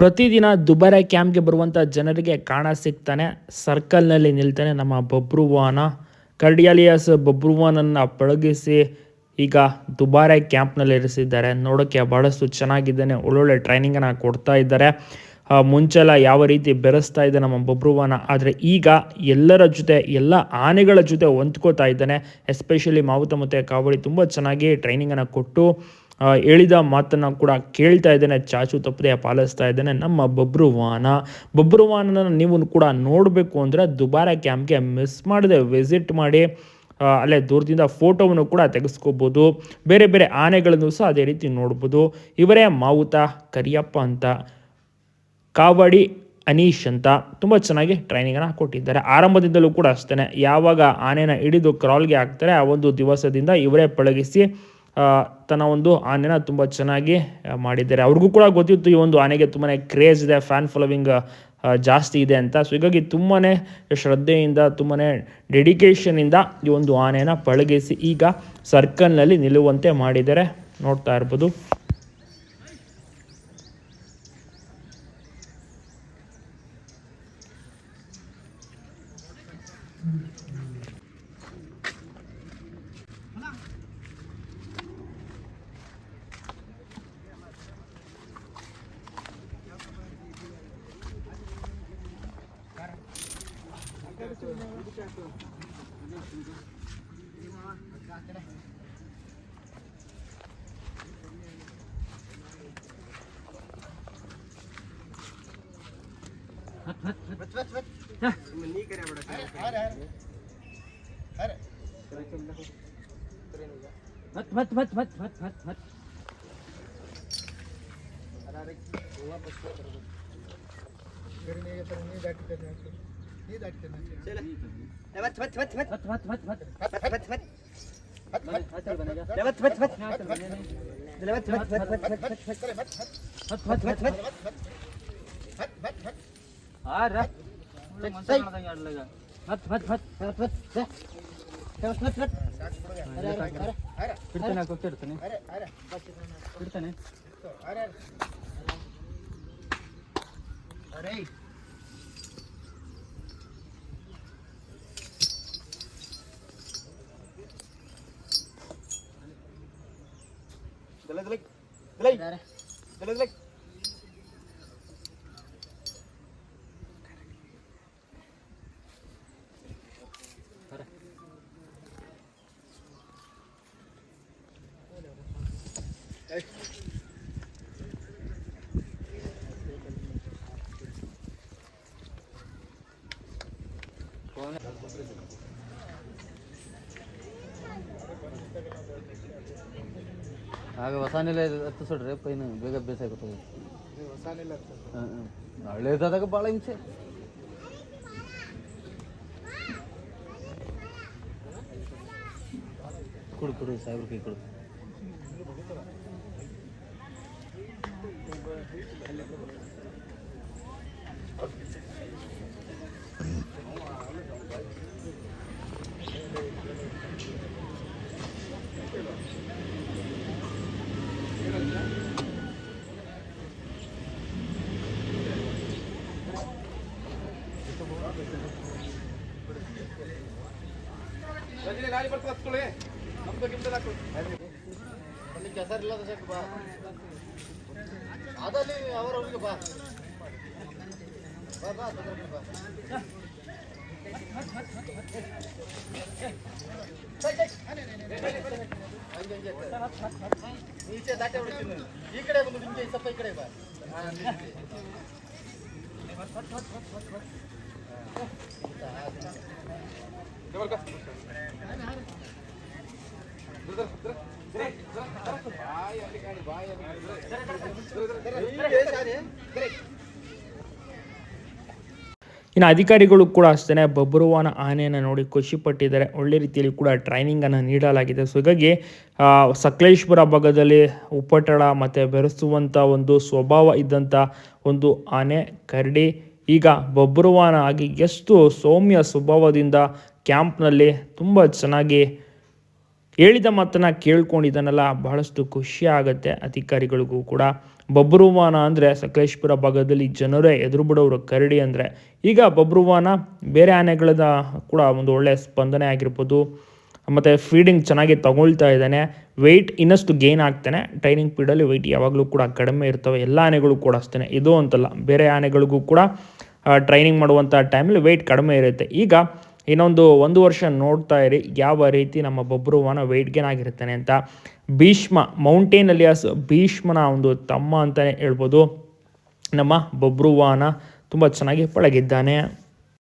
ಪ್ರತಿದಿನ ದುಬಾರೆ ಕ್ಯಾಂಪ್ಗೆ ಬರುವಂಥ ಜನರಿಗೆ ಕಾಣ ಸಿಗ್ತಾನೆ. ಸರ್ಕಲ್ನಲ್ಲಿ ನಿಲ್ತಾನೆ ನಮ್ಮ ಬಬ್ರುವಾನ ಕರ್ಡಿಯಾಲಿಯಸ್ ಬಬ್ರುವಾನನ್ನು ಪಳಗಿಸಿ ಈಗ ದುಬಾರೆ ಕ್ಯಾಂಪ್ನಲ್ಲಿ ಇರಿಸಿದ್ದಾರೆ. ನೋಡೋಕ್ಕೆ ಬಹಳಷ್ಟು ಚೆನ್ನಾಗಿದ್ದಾನೆ. ಒಳ್ಳೊಳ್ಳೆ ಟ್ರೈನಿಂಗನ್ನು ಕೊಡ್ತಾ ಇದ್ದಾರೆ. ಮುಂಚೆಲ್ಲ ಯಾವ ರೀತಿ ಬೆರೆಸ್ತಾ ಇದೆ ನಮ್ಮ ಬಬ್ರುವಾನ ಆದರೆ ಈಗ ಎಲ್ಲರ ಜೊತೆ, ಎಲ್ಲ ಆನೆಗಳ ಜೊತೆ ಹೊಂದ್ಕೋತಾ ಇದ್ದಾನೆ. ಎಸ್ಪೆಷಲಿ ಮಾವುತ ಮತ್ತು ಕಾವಳಿ ತುಂಬ ಚೆನ್ನಾಗಿ ಟ್ರೈನಿಂಗನ್ನು ಕೊಟ್ಟು ಹೇಳಿದ ಮಾತನ್ನು ಕೂಡ ಕೇಳ್ತಾ ಇದ್ದೇನೆ. ಚಾಚು ತಪ್ಪದೆ ಪಾಲಿಸ್ತಾ ಇದ್ದೇನೆ. ನಮ್ಮ ಬಬ್ರುವಾನ. ಬಬ್ರುವಾನನ ನೀವು ಕೂಡ ನೋಡಬೇಕು ಅಂದರೆ ದುಬಾರ ಕ್ಯಾಂಪ್ಗೆ ಮಿಸ್ ಮಾಡದೆ ವಿಸಿಟ್ ಮಾಡಿ ಅಲ್ಲೇ ದೂರದಿಂದ ಫೋಟೋವನ್ನು ಕೂಡ ತೆಗೆಸ್ಕೋಬೋದು. ಬೇರೆ ಬೇರೆ ಆನೆಗಳನ್ನು ಸಹ ಅದೇ ರೀತಿ ನೋಡ್ಬೋದು. ಇವರೇ ಮಾವುತ, ಕರಿಯಪ್ಪ ಅಂತ. ಕಾವಡಿ, ಅನೀಶ್ ಅಂತ. ತುಂಬ ಚೆನ್ನಾಗಿ ಟ್ರೈನಿಂಗನ್ನು ಕೊಟ್ಟಿದ್ದಾರೆ. ಆರಂಭದಿಂದಲೂ ಕೂಡ ಅಷ್ಟೇ ಯಾವಾಗ ಆನೆನ ಹಿಡಿದು ಕ್ರಾಲ್ಗೆ ಹಾಕ್ತಾರೆ, ಆ ಒಂದು ದಿವಸದಿಂದ ಇವರೇ ಪಳಗಿಸಿ ತನ್ನ ಒಂದು ಆನೆನ ತುಂಬ ಚೆನ್ನಾಗಿ ಮಾಡಿದ್ದಾರೆ. ಅವ್ರಿಗೂ ಕೂಡ ಗೊತ್ತಿತ್ತು ಈ ಒಂದು ಆನೆಗೆ ತುಂಬಾ ಕ್ರೇಜ್ ಇದೆ ಫ್ಯಾನ್ ಫಾಲೋವಿಂಗ್ ಜಾಸ್ತಿ ಇದೆ ಅಂತ. ಸೊ ಹೀಗಾಗಿ ತುಂಬಾ ಶ್ರದ್ಧೆಯಿಂದ ತುಂಬಾ ಡೆಡಿಕೇಷನಿಂದ ಈ ಒಂದು ಆನೆಯನ್ನು ಪಳಗಿಸಿ ಈಗ ಸರ್ಕಲ್ನಲ್ಲಿ ನಿಲ್ಲುವಂತೆ ಮಾಡಿದ್ದಾರೆ. ನೋಡ್ತಾ ಇರ್ಬೋದು. मत मत मत मत मत मत मत अरे अरे गोवा बस कर दो फिर नहीं ये तो नहीं बैठ कर नहीं ಅರೆ delay delay delay delay delay Thank you. ಆಗ ಹೊಸ ಹತ್ತು ಹತ್ತಿಸಿಡ್ರಿ ಪೈನ್ ಬೇಗ ಅಭ್ಯಾಸ ಆಗುತ್ತದೆ ಹಳೇದಾದಾಗ ಭಾಳ ಹಿಂಸೆ ಕೊಡು ಕೊಡು ಸಾಹೇಬ್ರ ಕೈ ಕೊಡು Thank you. ಅದಲ್ಲಿ ಅವರವ್ರಿಗೆ ಬಾ ಬಾ ಬಾ ಬಾ ಈಚೆ ದಾಟೆ ಹೊಡಿತೀನಿ ಈ ಕಡೆ ಬಂದು ನಿಮಗೆ ಸ್ವಲ್ಪ ಈ ಕಡೆ ಬಾ. ಇನ್ನು ಅಧಿಕಾರಿಗಳು ಕೂಡ ಅಷ್ಟೇ ಬಬ್ರುವಾನ ಆನೆಯನ್ನು ನೋಡಿ ಖುಷಿ ಪಟ್ಟಿದ್ದಾರೆ. ಒಳ್ಳೆ ರೀತಿಯಲ್ಲಿ ಕೂಡ ಟ್ರೈನಿಂಗನ್ನು ನೀಡಲಾಗಿದೆ. ಸೊ ಹೀಗಾಗಿ ಸಕಲೇಶ್ಪುರ ಭಾಗದಲ್ಲಿ ಉಪ್ಪಟಳ ಮತ್ತು ಬೆರೆಸುವಂಥ ಒಂದು ಸ್ವಭಾವ ಇದ್ದಂಥ ಒಂದು ಆನೆ ಕರಡಿ ಈಗ ಬಬ್ರುವಾನ ಆಗಿ ಎಷ್ಟು ಸೌಮ್ಯ ಸ್ವಭಾವದಿಂದ ಕ್ಯಾಂಪ್ನಲ್ಲಿ ತುಂಬ ಚೆನ್ನಾಗಿ ಹೇಳಿದ ಮಾತನ್ನು ಕೇಳ್ಕೊಂಡಿದ್ದಾನಲ್ಲ, ಬಹಳಷ್ಟು ಖುಷಿ ಆಗುತ್ತೆ ಅಧಿಕಾರಿಗಳಿಗೂ ಕೂಡ. ಬಬ್ರುವಾನ ಅಂದರೆ ಸಕಲೇಶ್ಪುರ ಭಾಗದಲ್ಲಿ ಜನರೇ ಎದುರು ಬಿಡೋರು ಕರಡಿ ಅಂದರೆ. ಈಗ ಬಬ್ರುವಾನ ಬೇರೆ ಆನೆಗಳದ ಕೂಡ ಒಂದು ಒಳ್ಳೆಯ ಸ್ಪಂದನೆ ಆಗಿರ್ಬೋದು. ಮತ್ತು ಫೀಡಿಂಗ್ ಚೆನ್ನಾಗಿ ತಗೊಳ್ತಾ ಇದ್ದಾನೆ. ವೆಯ್ಟ್ ಇನ್ನಷ್ಟು ಗೇನ್ ಆಗ್ತಾನೆ. ಟ್ರೈನಿಂಗ್ ಪೀರಿಯಡಲ್ಲಿ ವೆಯ್ಟ್ ಯಾವಾಗಲೂ ಕೂಡ ಕಡಿಮೆ ಇರ್ತವೆ. ಎಲ್ಲ ಆನೆಗಳು ಕೂಡ ಅಷ್ಟೇ ಇದು ಅಂತಲ್ಲ, ಬೇರೆ ಆನೆಗಳಿಗೂ ಕೂಡ ಟ್ರೈನಿಂಗ್ ಮಾಡುವಂಥ ಟೈಮಲ್ಲಿ ವೆಯ್ಟ್ ಕಡಿಮೆ ಇರುತ್ತೆ. ಈಗ ಇನ್ನೊಂದು ಒಂದು ವರ್ಷ ನೋಡ್ತಾ ಇರಿ, ಯಾವ ರೀತಿ ನಮ್ಮ ಬಬ್ರುವಾನ ವೆಯ್ಟ್ ಗೇನ್ ಆಗಿರ್ತಾನೆ ಅಂತ. ಭೀಷ್ಮ ಮೌಂಟೇನ್ ಅಲಿಯಾಸ್ ಭೀಷ್ಮನ ಒಂದು ತಮ್ಮ ಅಂತಲೇ ಹೇಳ್ಬೋದು. ನಮ್ಮ ಬಬ್ರುವಾನ ತುಂಬ ಚೆನ್ನಾಗಿ ಪಳಗಿದ್ದಾನೆ.